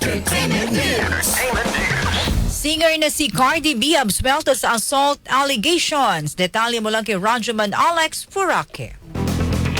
Entertainment news. Singer na si Cardi B absuelto sa assault allegations. Detalye mo lang kay Rajaman Alex Furake.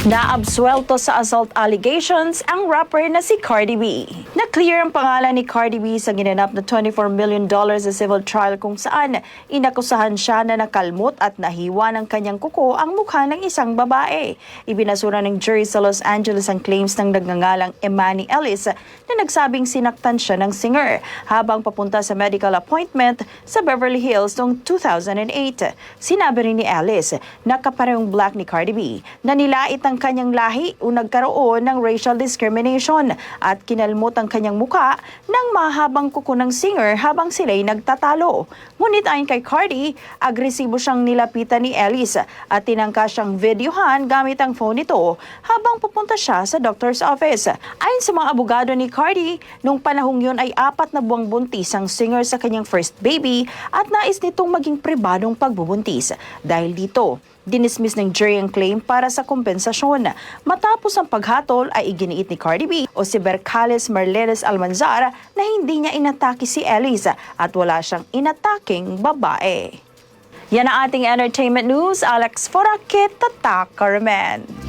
Naabsuelto sa assault allegations ang rapper na si Cardi B. Na-clear ang pangalan ni Cardi B sa ginanap na $24 million sa civil trial kung saan inakusahan siya na nakalmot at nahiwa ng kanyang kuko ang mukha ng isang babae. Ibinasura ng jury sa Los Angeles ang claims ng nagngangalang Emani Ellis na nagsabing sinaktan siya ng singer habang papunta sa medical appointment sa Beverly Hills noong 2008. Sinabi rin ni Ellis na kaparehong black ni Cardi B na nilait ang kanyang lahi o nagkaroon ng racial discrimination at kinalmot ang kanyang muka ng mahabang kuko ng singer habang sila'y nagtatalo. Ngunit ayon kay Cardi, agresibo siyang nilapitan ni Ellis at tinangka siyang videohan gamit ang phone nito habang pupunta siya sa doctor's office. Ayon sa mga abogado ni Cardi, nung panahong yun ay apat na buwang buntis ang singer sa kanyang first baby at nais nitong maging pribadong pagbubuntis. Dahil dito, Dinismiss ng jury ang claim para sa kompensasyon. Matapos ang paghatol ay iginiit ni Cardi B o si Bercales Marlenes Almanzar na hindi niya inatake si Eliza at wala siyang inataking babae. Yan ang ating entertainment news. Alex Forakit, Tatak Carmen.